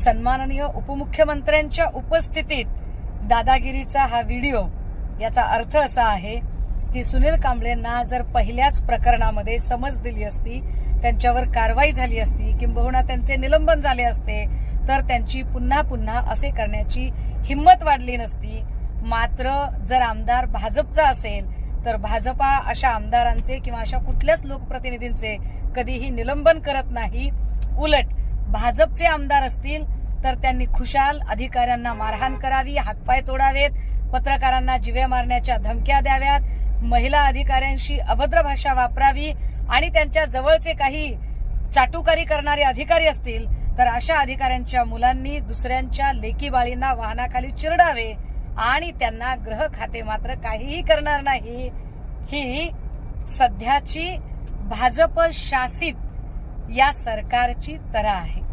सन्माननीय उपमुख्यमंत्र्यांच्या उपस्थितीत दादागिरीचा हा व्हिडिओ याचा अर्थ असा आहे की सुनील कांबळेंना जर पहिल्याच प्रकरणामध्ये समज दिली असती त्यांच्यावर कारवाई झाली असती किंबहुना त्यांचे निलंबन झाले असते तर त्यांची पुन्हा पुन्हा असे करण्याची हिंमत वाढली नसती. मात्र जर आमदार भाजपचा असेल तर भाजपा अशा आमदारांचे किंवा अशा कुठल्याच लोकप्रतिनिधींचे कधीही निलंबन करत नाही. उलट भाजपचे आमदार असतील तर त्यांनी खुशाल अधिकाऱ्यांना मारहाण करावी हातपाय तोडावेत पत्रकारांना जिवे मारण्याच्या धमक्या द्याव्यात महिला अधिकाऱ्यांशी अभद्र भाषा वापरावी आणि त्यांच्या जवळचे काही चाटुकारी करणारे अधिकारी असतील तर अशा अधिकाऱ्यांच्या मुलांनी दुसऱ्यांच्या लेकी बाळींना वाहनाखाली चिरडावे आणि त्यांना ग्रह खाते मात्र काहीही करणार नाही. ही सध्याची भाजप शासित या सरकारची तरा आहे.